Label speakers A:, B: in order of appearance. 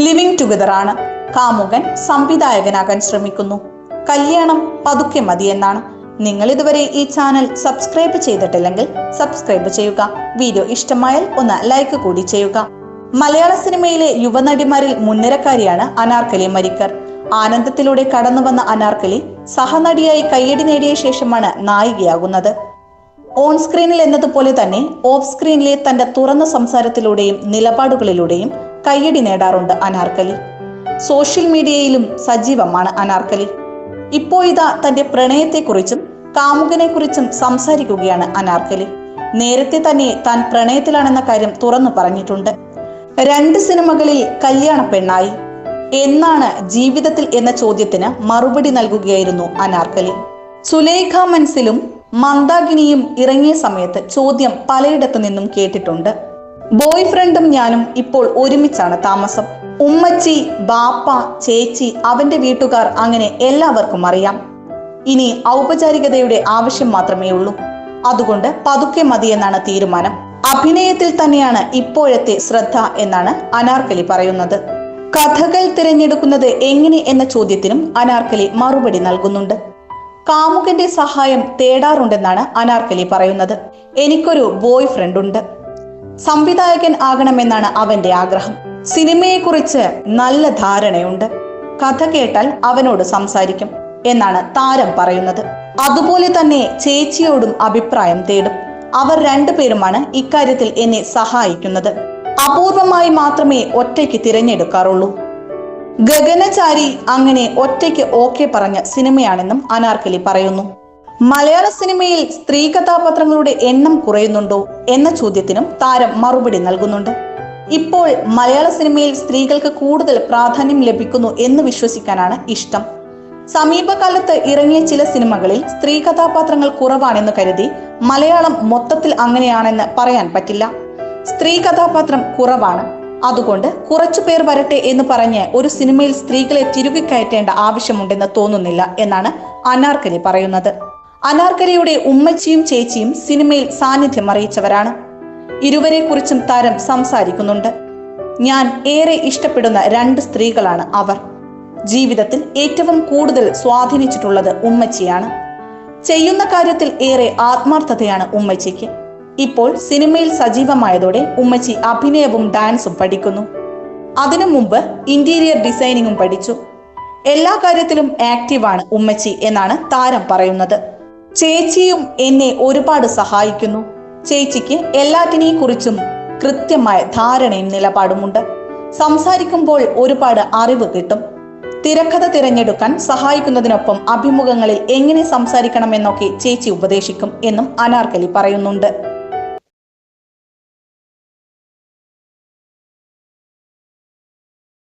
A: Living together ആണ്. കാമുകൻ സംവിധായകനാകാൻ ശ്രമിക്കുന്നു. കല്യാണം പതുക്കെ മതി എന്നാണ്. നിങ്ങൾ ഇതുവരെ ഈ ചാനൽ സബ്സ്ക്രൈബ് ചെയ്തിട്ടില്ലെങ്കിൽ സബ്സ്ക്രൈബ് ചെയ്യുക. വീഡിയോ ഇഷ്ടമായാൽ ഒന്ന് ലൈക്ക് കൂടി ചെയ്യുക. മലയാള സിനിമയിലെ യുവനടിമാരിൽ മുൻനിരക്കാരിയാണ് അനാർക്കലി മരിക്കർ. ആനന്ദത്തിലൂടെ കടന്നുവന്ന അനാർക്കലി സഹനടിയായി കയ്യടി നേടിയ ശേഷമാണ് നായികയാകുന്നത്. ഓൺ സ്ക്രീനിൽ എന്നതുപോലെ തന്നെ ഓഫ് സ്ക്രീനിലെ തന്റെ തുറന്ന സംസാരത്തിലൂടെയും നിലപാടുകളിലൂടെയും കയ്യടി നേടാറുണ്ട് അനാർക്കലി. സോഷ്യൽ മീഡിയയിലും സജീവമാണ് അനാർക്കലി. ഇപ്പോ ഇതാ തന്റെ പ്രണയത്തെക്കുറിച്ചും കാമുകനെക്കുറിച്ചും സംസാരിക്കുകയാണ് അനാർക്കലി. നേരത്തെ തന്നെ താൻ പ്രണയത്തിലാണെന്ന കാര്യം തുറന്നു പറഞ്ഞിട്ടുണ്ട്. രണ്ട് സിനിമകളിൽ കല്യാണ പെണ്ണായി. എന്നാണ് ജീവിതത്തിൽ എന്ന ചോദ്യത്തിന് മറുപടി നൽകുകയായിരുന്നു അനാർക്കലി. സുലേഖ മനസ്സിലും മന്ദാകിനിയും ഇറങ്ങിയ സമയത്ത് ചോദ്യം പലയിടത്തു നിന്നും കേട്ടിട്ടുണ്ട്. ബോയ് ഫ്രണ്ടും ഞാനും ഇപ്പോൾ ഒരുമിച്ചാണ് താമസം. ഉമ്മച്ചി ബാപ്പ ചേച്ചി അവന്റെ വീട്ടുകാർ അങ്ങനെ എല്ലാവർക്കും അറിയാം. ഇനി ഔപചാരികതയുടെ ആവശ്യം മാത്രമേ ഉള്ളൂ. അതുകൊണ്ട് പതുക്കെ മതിയെന്നാണ് തീരുമാനം. അഭിനയത്തിൽ തന്നെയാണ് ഇപ്പോഴത്തെ ശ്രദ്ധ എന്നാണ് അനാർക്കലി പറയുന്നത്. കഥകൾ തിരഞ്ഞെടുക്കുന്നത് എങ്ങനെ എന്ന ചോദ്യത്തിനും അനാർക്കലി മറുപടി നൽകുന്നുണ്ട്. കാമുകന്റെ സഹായം തേടാറുണ്ടെന്നാണ് അനാർക്കലി പറയുന്നത്. എനിക്കൊരു ബോയ് ഫ്രണ്ട് ഉണ്ട്. സംവിധായകൻ ആകണമെന്നാണ് അവന്റെ ആഗ്രഹം. സിനിമയെക്കുറിച്ച് നല്ല ധാരണയുണ്ട്. കഥ കേട്ടാൽ അവനോട് സംസാരിക്കും എന്നാണ് താരം പറയുന്നത്. അതുപോലെ തന്നെ ചേച്ചിയോടും അഭിപ്രായം തേടും. അവർ രണ്ടുപേരുമാണ് ഇക്കാര്യത്തിൽ എന്നെ സഹായിക്കുന്നത്. അപൂർവമായി മാത്രമേ ഒറ്റയ്ക്ക് തിരഞ്ഞെടുക്കാറുള്ളൂ. ഗഗനചാരി അങ്ങനെ ഒറ്റയ്ക്ക് ഓക്കെ പറഞ്ഞ സിനിമയാണെന്നും അനാർക്കലി പറയുന്നു. മലയാള സിനിമയിൽ സ്ത്രീ കഥാപാത്രങ്ങളുടെ എണ്ണം കുറയുന്നുണ്ടോ എന്ന ചോദ്യത്തിനും താരം മറുപടി നൽകുന്നുണ്ട്. ഇപ്പോൾ മലയാള സിനിമയിൽ സ്ത്രീകൾക്ക് കൂടുതൽ പ്രാധാന്യം ലഭിക്കുന്നു എന്ന് വിശ്വസിക്കാനാണ് ഇഷ്ടം. സമീപകാലത്ത് ഇറങ്ങിയ ചില സിനിമകളിൽ സ്ത്രീ കഥാപാത്രങ്ങൾ കുറവാണെന്ന് കരുതി മലയാളം മൊത്തത്തിൽ അങ്ങനെയാണെന്ന് പറയാൻ പറ്റില്ല. സ്ത്രീ കഥാപാത്രം കുറവാണ്. അതുകൊണ്ട് കുറച്ചു പേർ വരട്ടെ എന്ന് പറഞ്ഞ് ഒരു സിനിമയിൽ സ്ത്രീകളെ തിരുകി കയറ്റേണ്ട ആവശ്യമുണ്ടെന്ന് തോന്നുന്നില്ല എന്നാണ് അനാർക്കലി പറയുന്നത്. അനാർക്കലിയുടെ ഉമ്മച്ചിയും ചേച്ചിയും സിനിമയിൽ സാന്നിധ്യം അറിയിച്ചവരാണ്. ഇരുവരെ കുറിച്ചും താരം സംസാരിക്കുന്നുണ്ട്. ഞാൻ ഏറെ ഇഷ്ടപ്പെടുന്ന രണ്ട് സ്ത്രീകളാണ് അവർ. ജീവിതത്തിൽ ഏറ്റവും കൂടുതൽ സ്വാധീനിച്ചിട്ടുള്ളത് ഉമ്മച്ചിയാണ്. ചെയ്യുന്ന കാര്യത്തിൽ ഏറെ ആത്മാർത്ഥതയാണ് ഉമ്മച്ചിക്ക്. ഇപ്പോൾ സിനിമയിൽ സജീവമായതോടെ ഉമ്മച്ചി അഭിനയവും ഡാൻസും പഠിക്കുന്നു. അതിനു മുമ്പ് ഇന്റീരിയർ ഡിസൈനിങ്ങും പഠിച്ചു. എല്ലാ കാര്യത്തിലും ആക്റ്റീവാണ് ഉമ്മച്ചി എന്നാണ് താരം പറയുന്നത്. ചേച്ചിയും എന്നെ ഒരുപാട് സഹായിക്കുന്നു. ചേച്ചിക്ക് എല്ലാറ്റിനെയും കുറിച്ചും കൃത്യമായ ധാരണയും നിലപാടുമുണ്ട്. സംസാരിക്കുമ്പോൾ ഒരുപാട് അറിവ് കിട്ടും. തിരക്കഥ തിരഞ്ഞെടുക്കാൻ സഹായിക്കുന്നതിനൊപ്പം അഭിമുഖങ്ങളിൽ എങ്ങനെ സംസാരിക്കണമെന്നൊക്കെ ചേച്ചി ഉപദേശിക്കും എന്നും അനാർക്കലി പറയുന്നുണ്ട്.